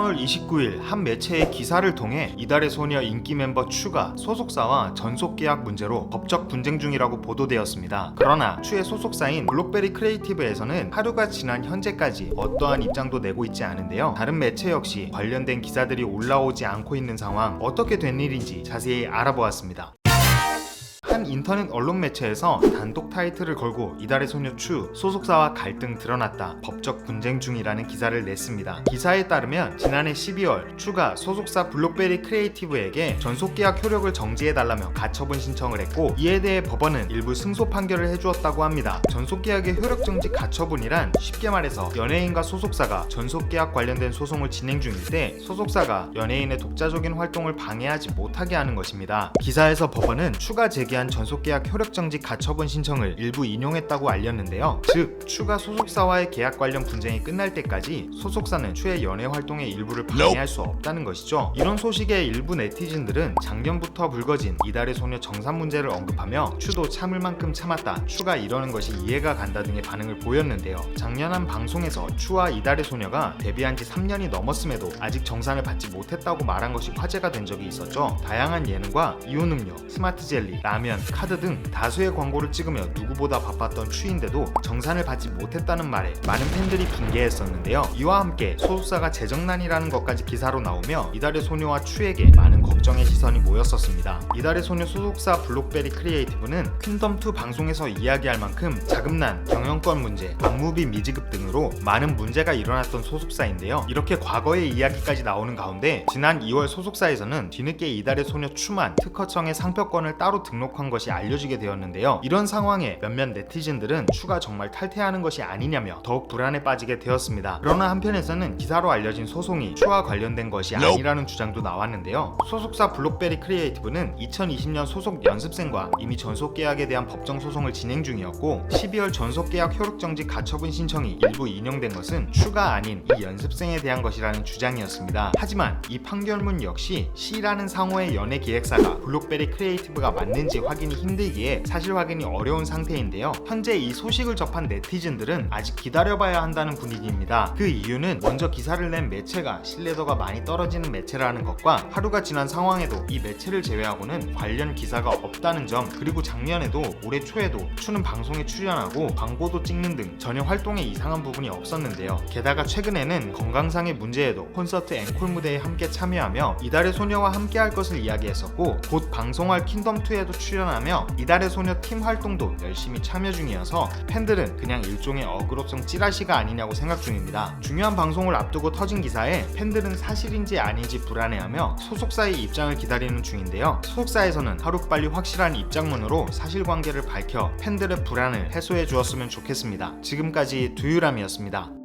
3월 29일 한 매체의 기사를 통해 이달의 소녀 인기 멤버 추가 소속사와 전속 계약 문제로 법적 분쟁 중이라고 보도되었습니다. 그러나 추의 소속사인 블록베리 크리에이티브에서는 하루가 지난 현재까지 어떠한 입장도 내고 있지 않은데요. 다른 매체 역시 관련된 기사들이 올라오지 않고 있는 상황 어떻게 된 일인지 자세히 알아보았습니다. 한 인터넷 언론 매체에서 단독 타이틀을 걸고 이달의 소녀 추 소속사와 갈등 드러났다 법적 분쟁 중이라는 기사를 냈습니다. 기사에 따르면 지난해 12월 추가 소속사 블록베리 크리에이티브에게 전속 계약 효력을 정지해달라며 가처분 신청을 했고 이에 대해 법원은 일부 승소 판결을 해주었다고 합니다. 전속 계약의 효력 정지 가처분이란 쉽게 말해서 연예인과 소속사가 전속 계약 관련된 소송을 진행 중일 때 소속사가 연예인의 독자적인 활동을 방해하지 못하게 하는 것입니다. 기사에서 법원은 추가 제기한 전속계약 효력정지 가처분 신청을 일부 인용했다고 알렸는데요. 즉 추가 소속사와의 계약 관련 분쟁이 끝날 때까지 소속사는 추의 연예 활동의 일부를 방해할 수 없다는 것이죠. 이런 소식에 일부 네티즌들은 작년부터 불거진 이달의 소녀 정산 문제를 언급하며 추도 참을 만큼 참았다. 추가 이러는 것이 이해가 간다 등의 반응을 보였는데요. 작년 한 방송에서 추와 이달의 소녀가 데뷔한 지 3년이 넘었음에도 아직 정산을 받지 못했다고 말한 것이 화제가 된 적이 있었죠. 다양한 예능과 이온 음료, 스마트 젤리, 라면, 카드 등 다수의 광고를 찍으며 누구보다 바빴던 추인데도 정산을 받지 못했다는 말에 많은 팬들이 붕괴했었는데요. 이와 함께 소속사가 재정난이라는 것까지 기사로 나오며 이달의 소녀와 추에게 많은 걱정의 시선이 모였었습니다. 이달의 소녀 소속사 블록베리 크리에이티브는 퀸덤2 방송에서 이야기할 만큼 자금난, 경영권 문제, 안무비 미지급 등으로 많은 문제가 일어났던 소속사인데요. 이렇게 과거의 이야기까지 나오는 가운데 지난 2월 소속사에서는 뒤늦게 이달의 소녀 추만 특허청에 상표권을 따로 등록한 것이 알려지게 되었는데요. 이런 상황에 몇몇 네티즌들은 추가 정말 탈퇴하는 것이 아니냐며 더욱 불안에 빠지게 되었습니다. 그러나 한편에서는 기사로 알려진 소송이 추와 관련된 것이 아니라는 주장도 나왔는데요. 소속사 블록베리 크리에이티브는 2020년 소속 연습생과 이미 전속 계약에 대한 법정 소송을 진행 중이었고 12월 전속 계약 효력 정지 가처분 신청이 일부 인용된 것은 추가 아닌 이 연습생에 대한 것이라는 주장이었습니다. 하지만 이 판결문 역시 C라는 상호의 연예 기획사가 블록베리 크리에이티브가 맞는지 확인 이 힘들기에 사실 확인이 어려운 상태인데요. 현재 이 소식을 접한 네티즌들은 아직 기다려봐야 한다는 분위기입니다. 그 이유는 먼저 기사를 낸 매체가 신뢰도가 많이 떨어지는 매체라는 것과 하루가 지난 상황에도 이 매체를 제외하고는 관련 기사가 없다는 점 그리고 작년에도 올해 초에도 추는 방송에 출연하고 광고도 찍는 등 전혀 활동에 이상한 부분이 없었는데요. 게다가 최근에는 건강상의 문제에도 콘서트 앵콜 무대에 함께 참여하며 이달의 소녀와 함께 할 것을 이야기했었고 곧 방송할 킹덤2에도 출연 하며 이달의 소녀 팀 활동도 열심히 참여 중이어서 팬들은 그냥 일종의 어그로성 찌라시가 아니냐고 생각 중입니다. 중요한 방송을 앞두고 터진 기사에 팬들은 사실인지 아닌지 불안해하며 소속사의 입장을 기다리는 중인데요. 소속사에서는 하루빨리 확실한 입장문으로 사실관계를 밝혀 팬들의 불안을 해소해 주었으면 좋겠습니다. 지금까지 두유람이었습니다.